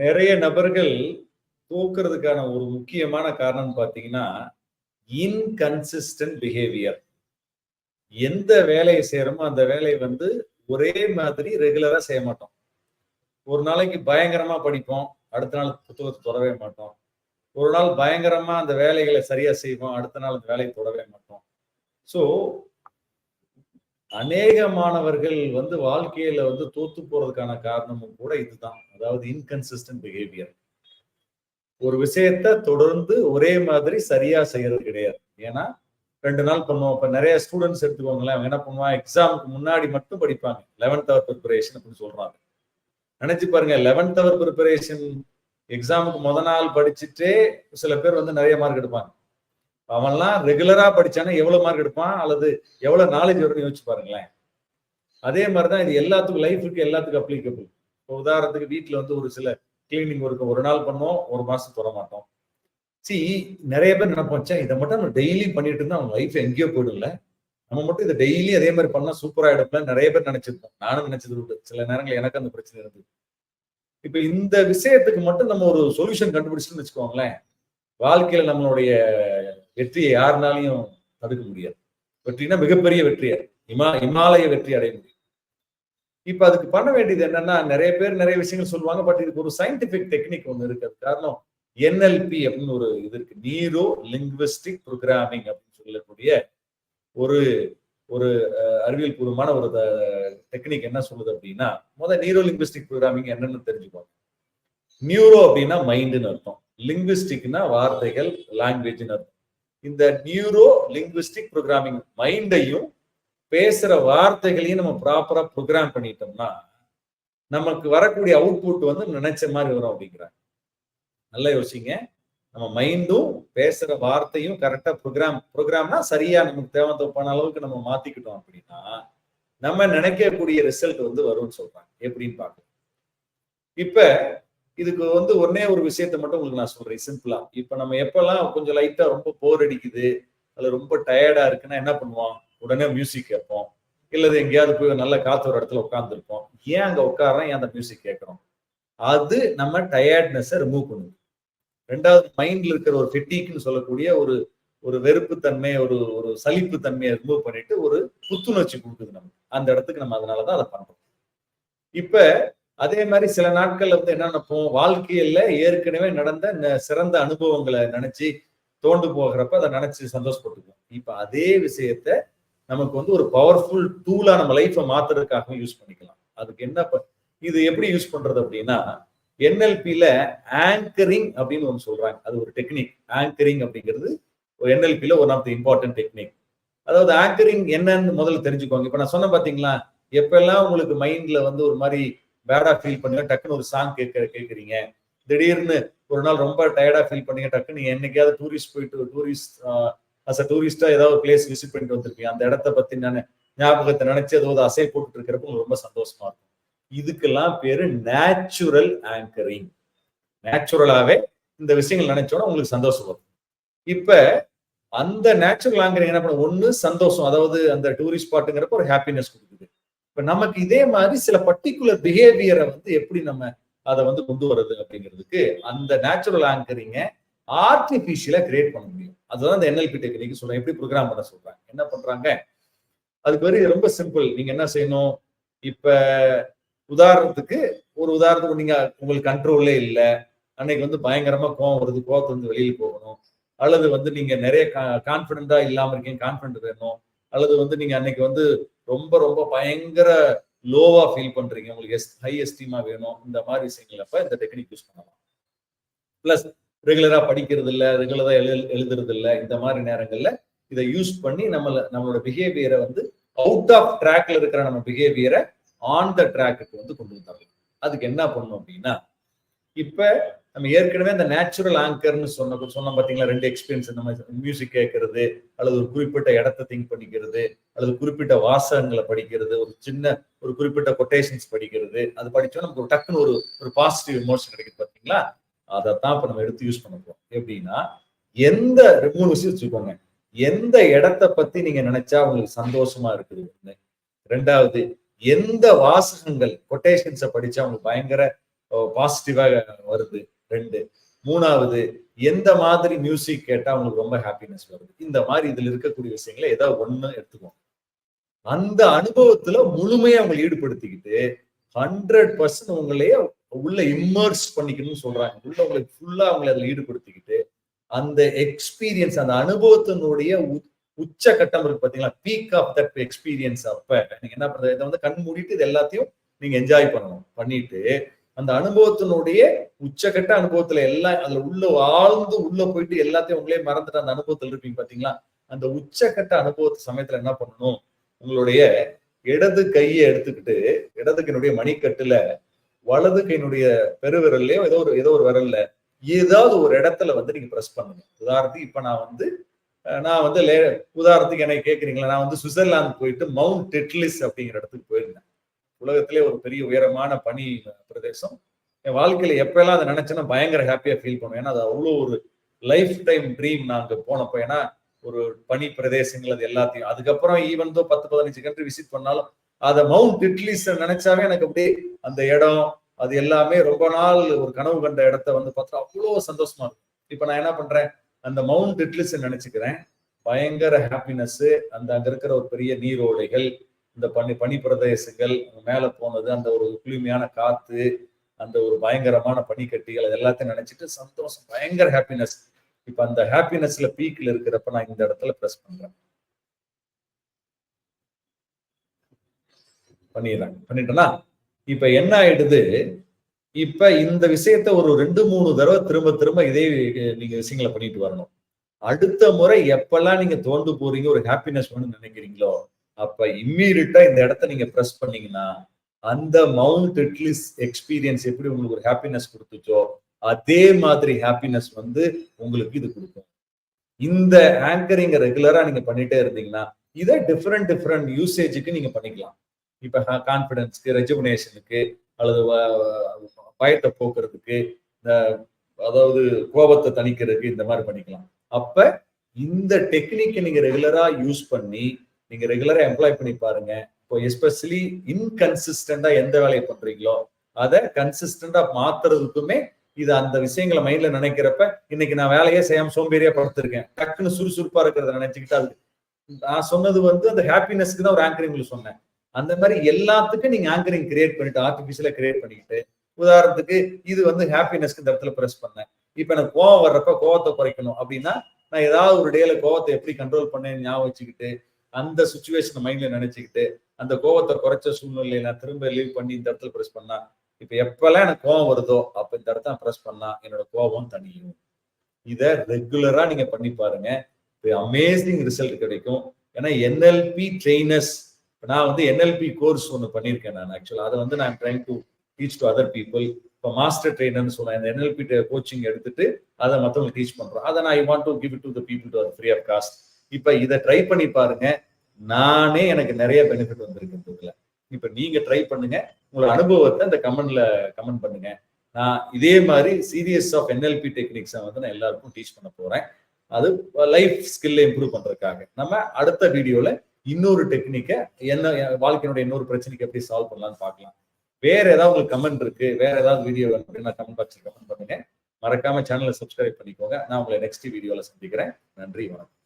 நிறைய நபர்கள் தோக்குறதுக்கான ஒரு முக்கியமான காரணம் பார்த்தீங்கன்னா இன்கன்சிஸ்டன்ட் பிஹேவியர் எந்த வேலையை செய்யறோமோ அந்த வேலையை வந்து ஒரே மாதிரி ரெகுலரா செய்ய மாட்டோம். ஒரு நாளைக்கு பயங்கரமா படிப்போம் அடுத்த நாள் புத்தகத்தை தொடவே மாட்டோம். ஒரு நாள் பயங்கரமா அந்த வேலைகளை சரியா செய்வோம் அடுத்த நாள் அந்த வேலையை தொடவே மாட்டோம். ஸோ அநேக மாணவர்கள் வந்து வாழ்க்கையில வந்து தோத்து போறதுக்கான காரணமும் கூட இதுதான். அதாவது இன்கன்சிஸ்டன்ட் பிஹேவியர் ஒரு விஷயத்த தொடர்ந்து ஒரே மாதிரி சரியா செய்யறது கிடையாது. ஏன்னா ரெண்டு நாள் பண்ணுவோம். இப்ப நிறைய ஸ்டூடெண்ட்ஸ் எடுத்துக்கோங்களேன். அவங்க என்ன பண்ணுவான் எக்ஸாமுக்கு முன்னாடி மட்டும் படிப்பாங்க. லெவன்த் அவர் ப்ரிப்பரேஷன் அப்படின்னு சொல்றாங்க. நினைச்சு பாருங்க லெவன்த் அவர் ப்ரிப்பரேஷன் எக்ஸாமுக்கு முத நாள் படிச்சுட்டே சில பேர் வந்து நிறைய மார்க் எடுப்பாங்க. அவன்லாம் ரெகுலரா படிச்சானா எவ்வளவு மார்க் எடுப்பான்? அல்லது எவ்வளவு நாலேஜ் வரும்னு யோசிச்சு பாருங்களேன். அதே மாதிரிதான் இது எல்லாத்துக்கும் லைஃபுக்கு எல்லாத்துக்கும் அப்ளிகபிள் இப்போ உதாரணத்துக்கு வீட்டுல வந்து ஒரு சில கிளீனிங் ஒர்க் ஒரு நாள் பண்ணுவோம் ஒரு மாசம் தொட மாட்டோம். சி நிறைய பேர் நினைப்போம் இதை மட்டும் நம்ம டெய்லி பண்ணிட்டு இருந்தா அவங்க லைஃப் எங்கேயோ போயிடும்ல. நம்ம மட்டும் இதை டெய்லி அதே மாதிரி பண்ணா சூப்பரா எடுப்பல நிறைய பேர் நினைச்சிருப்போம். நானும் நினைச்சது உண்டு. சில நேரங்கள் எனக்கு அந்த பிரச்சனை இருந்தது. இப்ப இந்த விஷயத்துக்கு மட்டும் நம்ம ஒரு சொல்யூஷன் கண்டுபிடிச்சுன்னு வச்சுக்கோங்களேன். வாழ்க்கையில நம்மளுடைய வெற்றியை யாருனாலையும் தடுக்க முடியாது. வெற்றினா மிகப்பெரிய வெற்றியார் இமா இமாலய வெற்றி அடைய முடியும். இப்ப அதுக்கு பண்ண வேண்டியது என்னன்னா நிறைய பேர் நிறைய விஷயங்கள் சொல்லுவாங்க பட் இதுக்கு ஒரு சயின்டிபிக் டெக்னிக் ஒன்று இருக்கு. அது காரணம் என்எல்பி அப்படின்னு ஒரு இது இருக்கு. நீரோ லிங்குவிஸ்டிக் ப்ரோக்ராமிங் அப்படின்னு சொல்லக்கூடிய ஒரு ஒரு அறிவியல் பூர்வமான ஒரு டெக்னிக் என்ன சொல்லுது அப்படின்னா முதல் நியூரோ லிங்குவிஸ்டிக் ப்ரோக்ராமிங் என்னன்னு தெரிஞ்சுக்கோங்க. நியூரோ அப்படின்னா மைண்டுன்னு அர்த்தம். லிங்குவிஸ்டிக்னா வார்த்தைகள் லாங்குவேஜ்னு அர்த்தம். இந்த நியூரோ லிங்குவிஸ்டிக் ப்ரோக்ராமிங் மைண்டையும் பேசுற வார்த்தைகளையும் நம்ம ப்ராப்பரா ப்ரோக்ராம் பண்ணிட்டோம்னா நமக்கு வரக்கூடிய அவுட்புட் வந்து நினைச்ச மாதிரி வரும் அப்படிங்கிறாங்க. நல்லா யோசிங்க. நம்ம மைண்டும் பேசுற வார்த்தையும் கரெக்டா ப்ரோக்ராம் ப்ரோக்ராம்னா சரியா நமக்கு தேவையான அளவுக்கு நம்ம மாத்திக்கிட்டோம் அப்படின்னா நம்ம நினைக்கக்கூடிய ரிசல்ட் வந்து வரும்னு சொல்றாங்க. எப்படின்னு பார்க்கலாம். இப்ப இதுக்கு வந்து ஒன்னே ஒரு விஷயத்த மட்டும் உங்களுக்கு நான் சொல்றேன். சிம்பிளா இப்ப நம்ம எப்பெல்லாம் கொஞ்சம் லைட்டா ரொம்ப போர் அடிக்குது அல்ல ரொம்ப டயர்டா இருக்குன்னா என்ன பண்ணுவோம்? உடனே மியூசிக் கேட்போம். இல்லது எங்கேயாவது போய் நல்ல காத்து ஒரு இடத்துல உட்காந்துருப்போம் ஏன் அங்க உட்காரோம் ஏன் அந்த மியூசிக் கேட்கறோம்? அது நம்ம டயர்ட்னஸை ரிமூவ் பண்ணுது. ரெண்டாவது மைண்ட்ல இருக்கிற ஒரு ஃபெட்டிக்னு சொல்லக்கூடிய ஒரு ஒரு வெறுப்பு தன்மை ஒரு ஒரு சலிப்பு தன்மையை ரிமூவ் பண்ணிட்டு ஒரு புத்துணர்ச்சி கொடுக்குது நமக்கு. அந்த இடத்துக்கு நம்ம அதனாலதான் அதை பண்றோம். இப்ப அதே மாதிரி சில நாட்கள்ல வந்து என்ன நினைப்போம்? வாழ்க்கையில ஏற்கனவே நடந்த சிறந்த அனுபவங்களை நினைச்சு தோண்டு போகிறப்ப அதை நினைச்சு சந்தோஷப்பட்டுக்குவோம். இப்ப அதே விஷயத்த நமக்கு வந்து ஒரு பவர்ஃபுல் டூலா நம்ம லைஃப்பை மாத்துறதுக்காகவும் யூஸ் பண்ணிக்கலாம். அதுக்கு என்ன இது எப்படி யூஸ் பண்றது அப்படின்னா என்எல்பியில ஆங்கரிங் அப்படின்னு ஒன்று சொல்றாங்க. அது ஒரு டெக்னிக் ஆங்கரிங் அப்படிங்கிறது என்எல்பியில one of the important technique அதாவது ஆங்கரிங் என்னன்னு முதல்ல தெரிஞ்சுக்கோங்க. இப்ப நான் சொன்ன பாத்தீங்களா? எப்பெல்லாம் உங்களுக்கு மைண்ட்ல வந்து ஒரு மாதிரி பேடா ஃபீல் பண்ணுங்க டக்குன்னு ஒரு சாங் கேட்க கேட்குறீங்க. திடீர்னு ஒரு நாள் ரொம்ப டயர்டா ஃபீல் பண்ணீங்க டக்குன்னு என்னைக்காவது டூரிஸ்ட் போயிட்டு டூரிஸ்ட் அஸ் அ டூரிஸ்டா ஏதாவது ஒரு பிளேஸ் விசிட் பண்ணிட்டு வந்திருப்பீங்க. அந்த இடத்த பத்தி நான் ஞாபகத்தை நினைச்சு ஏதாவது அசை போட்டுட்டு இருக்கிறப்ப உங்களுக்கு ரொம்ப சந்தோஷமா இருக்கும். இதுக்கெல்லாம் பேரு நேச்சுரல் ஆங்கரிங் நேச்சுரலாவே இந்த விஷயங்கள் நினைச்சோன்னா உங்களுக்கு சந்தோஷம் வரும். இப்ப அந்த நேச்சுரல் ஆங்கரிங் என்ன பண்ண ஒண்ணு சந்தோஷம். அதாவது அந்த டூரிஸ்ட் ஸ்பாட்டுங்கிறப்ப ஒரு ஹாப்பினஸ் கொடுக்குது. இப்ப நமக்கு இதே மாதிரி சில பர்டிகுலர் பிஹேவியரை வந்து எப்படி நம்ம அதை வந்து கொண்டு வர்றது அப்படிங்கிறதுக்கு அந்த நேச்சுரல் ஆங்கரிங்க ஆர்டிபிஷியலா கிரியேட் பண்ண முடியும். அதுதான் அந்த என்எல்பி டெக்னிக் சொல்றேன். எப்படி ப்ரோக்ராம் பண்ண சொல்றாங்க என்ன பண்றாங்க? அதுக்கு பேர் ரொம்ப சிம்பிள் நீங்க என்ன செய்யணும்? இப்ப உதாரணத்துக்கு ஒரு உதாரணத்துக்கு நீங்க உங்களுக்கு கண்ட்ரோல்லே இல்லை. அன்னைக்கு வந்து பயங்கரமா கோவம் வருது. கோவத்தை வந்து வெளியில் போகணும். அல்லது வந்து நீங்க நிறைய கான்பிடண்டா இல்லாம இருக்கீங்க. கான்பிடன்ட் வேணும். அல்லது வந்து நீங்க அன்னைக்கு வந்து ரொம்ப ரொம்ப பயங்கர லோவா ஃபீல் பண்றீங்க. உங்களுக்கு எஸ் ஹை எஸ்டீமா வேணும். இந்த மாதிரி விஷயங்கள் அப்ப இந்த டெக்னிக் யூஸ் பண்ணலாம். பிளஸ் ரெகுலரா படிக்கிறது இல்ல ரெகுலரா எழு எழுதுறது இல்ல இந்த மாதிரி நேரங்கள்ல இதை யூஸ் பண்ணி நம்ம நம்மளோட பிஹேவியரை வந்து அவுட் ஆஃப் ட்ராக்ல இருக்கிற நம்ம பிஹேவியரை ஆன் த ட்ராக்கு வந்து கொண்டு வந்துடலாம் அதுக்கு என்ன பண்ணணும் அப்படின்னா இப்ப நம்ம ஏற்கனவே அந்த நேச்சுரல் ஆங்கர்னு சொன்ன சொன்னோம் பாத்தீங்களா? ரெண்டு எக்ஸ்பீரியன்ஸ் இந்த மாதிரி மியூசிக் கேட்கறது அல்லது ஒரு குறிப்பிட்ட இடத்த திங்க் பண்ணிக்கிறது அல்லது குறிப்பிட்ட வாசகங்களை படிக்கிறது ஒரு சின்ன ஒரு குறிப்பிட்ட கொட்டேஷன்ஸ் படிக்கிறது. அது படிச்சோம் நமக்கு ஒரு டக்குன்னு ஒரு ஒரு பாசிட்டிவ் எமோஷன் கிடைக்குது பாத்தீங்களா? அதைத்தான் இப்ப நம்ம எடுத்து யூஸ் பண்ணுவோம் எப்படின்னா எந்த மூணு விஷயம் வச்சுக்கோங்க. எந்த இடத்த பத்தி நீங்க நினைச்சா உங்களுக்கு சந்தோஷமா இருக்குது? ஒண்ணு ரெண்டாவது எந்த வாசகங்கள் கொட்டேஷன்ஸை படிச்சா உங்களுக்கு பயங்கர பாசிட்டிவாக வருது? ரெண்டு. மூணாவது எந்த மாதிரி மியூசிக் கேட்டா உங்களுக்கு ரொம்ப ஹாப்பினஸ் வருது? இந்த மாதிரி இதுல இருக்கக்கூடிய விஷயங்களை ஏதாவது ஒண்ணு எடுத்துக்கோங்க. அந்த அனுபவத்துல முழுமையா அவங்களை ஈடுபடுத்திக்கிட்டு ஹண்ட்ரட் பர்சன்ட் உங்களையே உள்ள இம்மர்ஸ் பண்ணிக்கணும்னு சொல்றாங்க. உள்ள உங்களுக்கு ஃபுல்லா அவங்களை அதுல ஈடுபடுத்திக்கிட்டு அந்த எக்ஸ்பீரியன்ஸ் அந்த அனுபவத்தினுடைய உச்ச கட்டம் இருக்கு பாத்தீங்களா? பீக் ஆஃப் தட் எக்ஸ்பீரியன்ஸ் அப்ப. நீங்க என்ன பண்றது? இதை வந்து கண் மூடிட்டு இது எல்லாத்தையும் நீங்க என்ஜாய் பண்ணணும். பண்ணிட்டு அந்த அனுபவத்தினுடைய உச்சகட்ட அனுபவத்துல எல்லாம் அதுல உள்ள ஆழ்ந்து உள்ள போயிட்டு எல்லாத்தையும் உங்களே மறந்துட்டு அந்த அனுபவத்துல இருப்பீங்க பாத்தீங்களா? அந்த உச்சகட்ட அனுபவத்து சமயத்துல என்ன பண்ணணும்? உங்களுடைய இடது கையை எடுத்துக்கிட்டு இடது கையினுடைய மணிக்கட்டுல வலது கையினுடைய பெருவிரல்லையோ ஏதோ ஒரு ஏதோ ஒரு விரல்ல ஏதாவது ஒரு இடத்துல வந்து நீங்க ப்ரெஸ் பண்ணுங்க உதாரணத்துக்கு இப்ப நான் வந்து நான் வந்து லே உதாரணத்துக்கு என்ன கேட்குறீங்களா நான் வந்து சுவிட்சர்லாந்து போயிட்டு மவுண்ட் டெட்லிஸ் அப்படிங்கிற இடத்துக்கு போயிருந்தேன். உலகத்திலே ஒரு பெரிய உயரமான பனி பிரதேசம். என் வாழ்க்கையில எப்பெல்லாம் அதை நினைச்சேன்னா பயங்கர ஹாப்பியா ஃபீல் பண்ணுவேன். ஏன்னா அது அவ்வளோ ஒரு லைஃப் டைம் ட்ரீம் நான் அங்கே போனப்போ. ஏன்னா ஒரு பனி பிரதேசங்கள் அது எல்லாத்தையும். அதுக்கப்புறம் ஈவன் தோ பத்து பதினஞ்சு கண்ட்ரி விசிட் பண்ணாலும் அதை மவுண்ட் இட்லிஸ் நினைச்சாவே எனக்கு அப்படியே அந்த இடம் அது எல்லாமே ரொம்ப நாள் ஒரு கனவு கண்ட இடத்த வந்து பார்த்தா அவ்வளோ சந்தோஷமா இருக்கும். இப்போ நான் என்ன பண்றேன்? அந்த மவுண்ட் இட்லிஸ் நினைச்சுக்கிறேன். பயங்கர ஹாப்பினஸ் அந்த அங்க இருக்கிற ஒரு பெரிய நீரோடைகள் இந்த பனி பனி பிரதேசங்கள் மேலே போனது அந்த ஒரு குளிமையான காத்து அந்த ஒரு பயங்கரமான பனிக்கட்டிகள் அது எல்லாத்தையும் நினைச்சிட்டு சந்தோஷம் பயங்கர ஹாப்பினஸ் இப்ப அந்த ஹாப்பினஸ்ல பீக்ல இருக்கிறப்ப நான் இந்த இடத்துல ப்ரெஸ் பண்றேன். பண்ணிடுறாங்க. பண்ணிட்டேன்னா இப்ப என்ன ஆயிடுது? இப்ப இந்த விஷயத்த ஒரு ரெண்டு மூணு தடவை திரும்ப திரும்ப இதே நீங்க விஷயங்களை பண்ணிட்டு வரணும். அடுத்த முறை எப்பெல்லாம் நீங்க தோண்டு போறீங்க ஒரு ஹாப்பினஸ் வேணும்னு நினைக்கிறீங்களோ அப்ப இம்மீடியட்டா இந்த இடத்த நீங்க ப்ரெஸ் பண்ணீங்கன்னா அந்த மவுண்ட் இட்லிஸ் எக்ஸ்பீரியன்ஸ் எப்படி உங்களுக்கு ஒரு ஹாப்பினஸ் கொடுத்துச்சோ அதே மாதிரி ஹாப்பினஸ் வந்து உங்களுக்கு இது கொடுக்கும். இந்த ஆங்கரிங்க ரெகுலரா நீங்க பண்ணிட்டே இருந்தீங்கன்னா இதை டிஃப்ரெண்ட் டிஃப்ரெண்ட் யூசேஜுக்கு நீங்க பண்ணிக்கலாம். இப்ப கான்பிடன்ஸ்க்கு ரெஜுமினேஷனுக்கு அல்லது பயத்தை போக்குறதுக்கு இந்த அதாவது கோபத்தை தணிக்கிறதுக்கு இந்த மாதிரி பண்ணிக்கலாம். அப்ப இந்த டெக்னிக்கை நீங்க ரெகுலரா யூஸ் பண்ணி நீங்க ரெகுலரா எம்ப்ளாய் பண்ணி பாருங்க. இப்போ எஸ்பெஷலி இன்கன்சிஸ்டண்டா எந்த வேலையை பண்றீங்களோ அதை கன்சிஸ்டண்டா மாத்துறதுக்குமே இது அந்த விஷயங்களை மைண்ட்ல நினைக்கிறப்ப இன்னைக்கு நான் வேலையே செய்யாம சோம்பேறியா படுத்திருக்கேன். டக்குன்னு சுறுசுறுப்பா இருக்கிறத நினைச்சுக்கிட்டா அது நான் சொன்னது வந்து அந்த ஹாப்பினஸ்க்கு தான் ஒரு ஆங்கரிங் சொன்னேன். அந்த மாதிரி எல்லாத்துக்கும் நீங்க ஆங்கரிங் கிரியேட் பண்ணிட்டு ஆர்டிபிஷியலா கிரியேட் பண்ணிக்கிட்டு உதாரணத்துக்கு இது வந்து ஹாப்பினஸ்க்கு இந்த இடத்துல ப்ரெஸ் பண்ணேன். இப்ப எனக்கு கோவம் வர்றப்ப கோவத்தை குறைக்கணும் அப்படின்னா நான் ஏதாவது ஒரு டேல கோவத்தை எப்படி கண்ட்ரோல் பண்ணேன்னு ஞாபகம் வச்சுக்கிட்டு அந்த சுச்சுவேஷன் மைண்ட்ல நினைச்சுக்கிட்டு அந்த கோவத்தை குறைச்ச சூழ்நிலையில நான் திரும்ப லீவ் பண்ணி இந்த இடத்துல ப்ரெஸ் பண்ணா இப்ப எப்பெல்லாம் எனக்கு கோவம் வருதோ அப்ப இந்த இடத்த ப்ரெஸ் பண்ணா என்னோட கோபம் தனியும் இத ரெகுலரா நீங்க பண்ணி பாருங்க. அமேசிங் ரிசல்ட் கிடைக்கும். ஏன்னா என்எல்பி ட்ரெயினர்ஸ் நான் வந்து என்எல்பி கோர்ஸ் ஒன்று பண்ணியிருக்கேன் நான் ஆக்சுவலா அதை வந்து நான் trying to teach to other people இப்போ மாஸ்டர் ட்ரெயினர்னு சொல்லுவேன் இந்த என்எல்பி கோச்சிங் எடுத்துட்டு அதை மற்றவங்களுக்கு டீச் பண்றோம். அதை நான் I want to give it to the people to free of cost இப்போ இதை ட்ரை பண்ணி பாருங்க. நானே எனக்கு நிறைய பெனிஃபிட் வந்திருக்கு இதுல இப்போ நீங்க ட்ரை பண்ணுங்க. உங்களோட அனுபவத்தை அந்த கமெண்ட்ல கமெண்ட் பண்ணுங்க. நான் இதே மாதிரி சீரியஸ் ஆஃப் என்எல்பி டெக்னிக்ஸை வந்து நான் எல்லாருக்கும் டீச் பண்ண போறேன். அது லைஃப் ஸ்கில்ல இம்ப்ரூவ் பண்றதுக்காக. நம்ம அடுத்த வீடியோல இன்னொரு டெக்னிக்கை என்ன வாழ்க்கையினுடைய இன்னொரு பிரச்சனைக்கு எப்படி சால்வ் பண்ணலாம்னு பார்க்கலாம். வேற ஏதாவது உங்களுக்கு கமெண்ட் இருக்கு வேற ஏதாவது வீடியோ வேணும் அப்படின்னா கமெண்ட் பாக்ஸ்ல கமெண்ட் பண்ணுங்க. மறக்காம சேனலை சப்ஸ்கிரைப் பண்ணிக்கோங்க. நான் உங்களை நெக்ஸ்ட் வீடியோல சந்திக்கிறேன். நன்றி வணக்கம்.